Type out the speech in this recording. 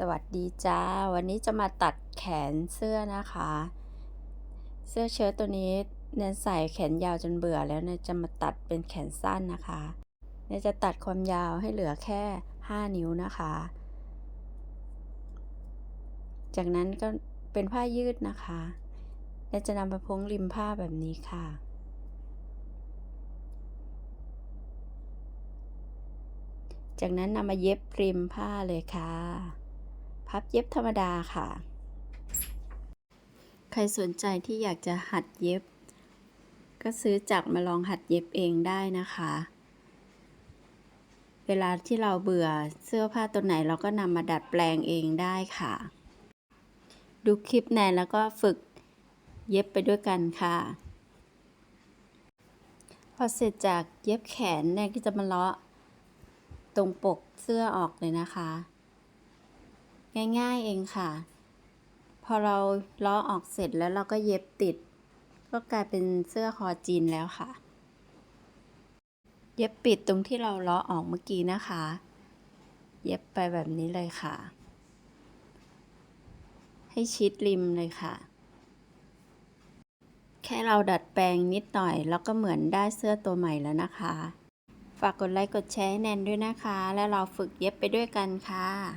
สวัสดีจ้า วันนี้จะมาตัดแขนเสื้อนะคะ เสื้อเชิ้ตตัวนี้เนนใส่แขนยาวจนเบื่อแล้วเนนจะมาตัดเป็นแขนสั้นนะคะเนนจะตัดความยาวให้เหลือแค่ 5 นิ้วนะคะ จากนั้นก็เป็นผ้ายืดนะคะเนนจะนำไปพงริมผ้าแบบนี้ค่ะจากนั้นนำมาเย็บริมผ้าเลยค่ะ พับเย็บธรรมดาค่ะ ใครสนใจที่อยากจะหัดเย็บ ก็ซื้อจักรมาลองหัดเย็บเองได้นะคะ เวลาที่เราเบื่อเสื้อผ้าตัวไหนเราก็นำมาดัดแปลงเองได้ค่ะ ดูคลิปแนนแล้วก็ฝึกเย็บไปด้วยกันค่ะ พอเสร็จจากเย็บแขนแนนก็จะมาเลาะตรงปกเสื้อออกเลยนะคะ ง่ายๆเองค่ะ พอเราล้อออกเสร็จแล้วเราก็เย็บติด ก็กลายเป็นเสื้อคอจีนแล้วค่ะ เย็บปิดตรงที่เราล้อออกเมื่อกี้นะคะ เย็บไปแบบนี้เลยค่ะ ให้ชิดริมเลยค่ะ แค่เราดัดแปลงนิดหน่อย แล้วก็เหมือนได้เสื้อตัวใหม่แล้วนะคะฝากกดไลค์กดแชร์แนนด้วยนะคะ แล้วเราฝึกเย็บไปด้วยกันค่ะ